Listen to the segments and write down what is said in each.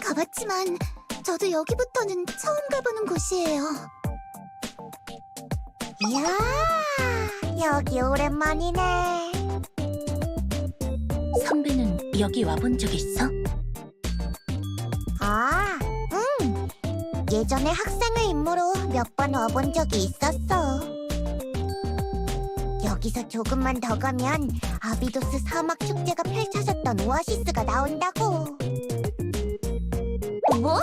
가봤지만 저도 여기부터는 처음 가보는 곳이에요. 이야, 여기 오랜만이네. 선배는 여기 와본 적 있어? 아, 응. 예전에 학생의 임무로 몇 번 와본 적이 있었어. 여기서 조금만 더 가면 아비도스 사막 축제가 펼쳐졌던 오아시스가 나온다고. 뭐?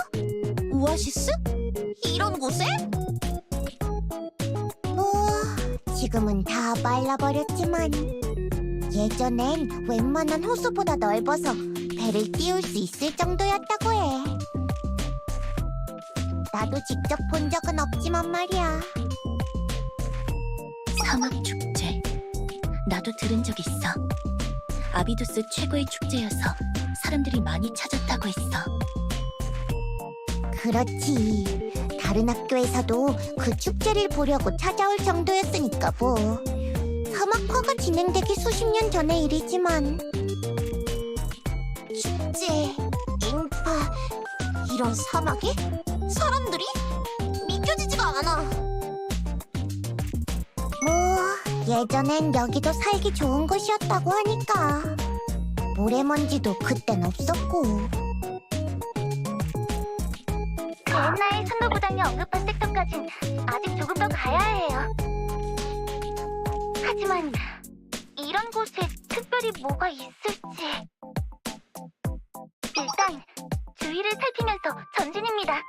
오아시스? 이런 곳에? 뭐, 지금은 다 말라버렸지만 예전엔 웬만한 호수보다 넓어서 배를 띄울 수 있을 정도였다고 해. 나도 직접 본 적은 없지만 말이야. 사막 축제. 나도 들은 적 있어. 아비두스 최고의 축제여서 사람들이 많이 찾았다고 했어. 그렇지. 다른 학교에서도 그 축제를 보려고 찾아올 정도였으니까 뭐. 사막화가 진행되기 수십 년 전의 일이지만 축제, 인파, 이런 사막에 사람들이 믿겨지지가 않아. 예전엔 여기도 살기 좋은 곳이었다고 하니까 모래먼지도 그땐 없었고. 옛날 선도부장이 언급한 섹터까진 아직 조금 더 가야 해요. 하지만 이런 곳에 특별히 뭐가 있을지. 일단 주위를 살피면서 전진입니다.